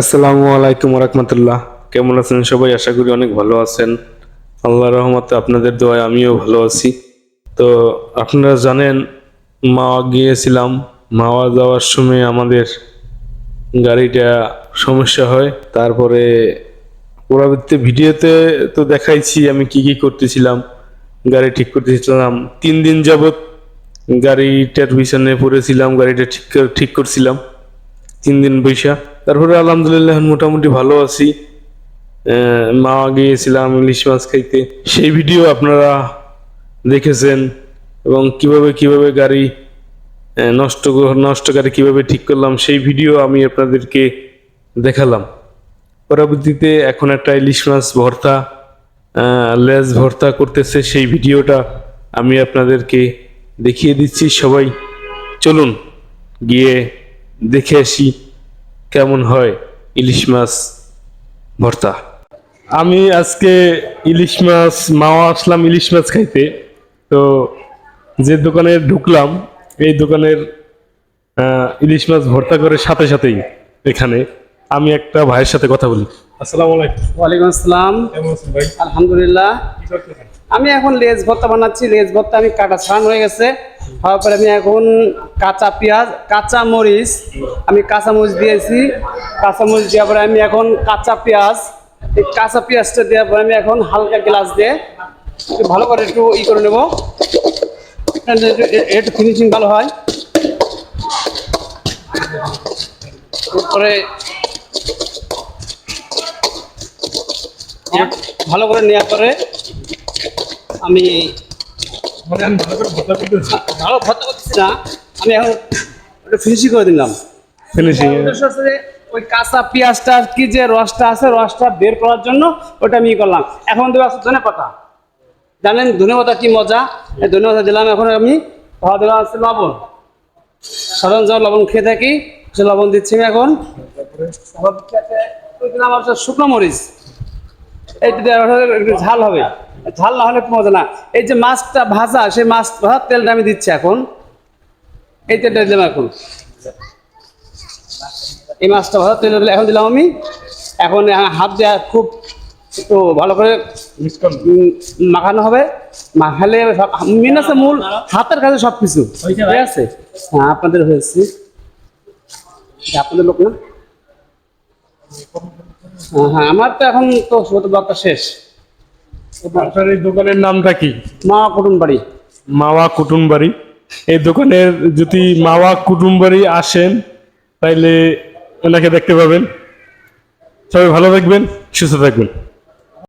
আসসালামু আলাইকুম রহমতুল্লাহ। কেমন আছেন সবাই? আশা করি অনেক ভালো আছেন। আল্লাহ রহমতে আপনাদের দোয়ায় আমিও ভালো আছি। তো আপনারা জানেন মাওয়া গিয়েছিলাম। মাওয়া যাওয়ার সময় আমাদের গাড়িটা সমস্যা হয়। তারপরে পরবর্তী ভিডিওতে তো দেখাইছি আমি কি কি করতেছিলাম, গাড়ি ঠিক করতেছিলাম। তিন দিন যাবৎ গাড়িটার পিছনে পড়েছিলাম, গাড়িটা ঠিক ঠিক করছিলাম। তিন দিন বৈশা। তারপরে আলহামদুলিল্লাহ মোটামুটি ভালো আছি। মাওয়া গিয়েছিলাম ইলিশ মাছ খাইতে। সেই ভিডিও আপনারা দেখেছেন এবং কীভাবে কীভাবে গাড়ি নষ্ট নষ্ট গাড়ি কীভাবে ঠিক করলাম সেই ভিডিও আমি আপনাদেরকে দেখালাম। পরবর্তীতে এখন একটা ইলিশ মাছ ভর্তা লেজ ভর্তা করতেছে সেই ভিডিওটা আমি আপনাদেরকে দেখিয়ে দিচ্ছি সবাই। চলুন গিয়ে দেখে আসি কেমন হয় ইলিশ মাছ ভর্তা। আমি আজকে ইলিশ মাছ মাওয়া আসলাম ইলিশ মাছ খাইতে। তো যে দোকানে ঢুকলাম এই দোকানের ইলিশ মাছ ভর্তা করে সাথে সাথেই এখানে আমি একটা ভাইয়ের সাথে কথা বলি। আসসালামু আলাইকুম। ওয়ালাইকুম আসসালাম। কেমন আছেন ভাই? আলহামদুলিল্লাহ। আমি এখন লেজ ভর্তা বানাচ্ছি, লেজ ভর্তা আমি কাটা ছাড়ানো হয়ে গেছে। হওয়ার পরে আমি এখন কাঁচা পেঁয়াজ, কাঁচা মরিচ, আমি কাঁচা মরিচ দিয়েছি। কাঁচা মরিচ দেওয়ার পরে আমি এখন কাঁচা পেঁয়াজ, এই কাঁচা পেঁয়াজটা দেওয়ার পরে আমি এখন হালকা গ্লাস দিয়ে ভালো করে একটু ই করে নেব। একটু ফিনিশিং ভালো হয়। তারপরে ভালো করে নেওয়ার পরে আমি মানে আমি ভালো ভর্তা করতেছি না আমি এখন ওটা ফিনিশিং করে দিলাম। ফিনিশিং ওই কাঁচা পেঁয়াজটা কি যে রসটা আছে রসটা বের করার জন্য ওটা আমি করলাম। এখন দেবো আছে ধনে পাতা। জানেন ধনে পাতা কি মজা? ধনে পাতা দিলাম এখন আমি খাওয়া দিলাম আছে লবণ। সাধারণ যা লবণ খেয়ে থাকি সে লবণ দিচ্ছি এখন। দিলাম শুকনো মরিচ। এইটা একটু ঝাল হবে। ঝাল না হলে মজা না। এই যে মাছটা ভাজা সেই মাছ ভাজার তেলটা আমি দিচ্ছি এখন। এই তেলটা দিলাম এখন। এই মাছটা ভাজা তেল এখন দিলাম আমি। এখন হাত দেওয়া খুব একটু ভালো করে মাখানো হবে। মাখালে মেন আছে মূল হাতের কাছে সব কিছু ঠিক আছে? হ্যাঁ আপনাদের হয়েছে। আপনাদের লোক না? হ্যাঁ, হ্যাঁ আমার তো এখন তো ব্লগটা শেষ। আপনার এই দোকানের নামটা কি? মা কুটুম বাড়ি মাওয়া কুটুমবাড়ি। এই দোকানের যদি মাওয়া কুটুমবাড়ি আসেন তাইলে ওনাকে দেখতে পাবেন। সবাই ভালো থাকবেন সুস্থ থাকবেন।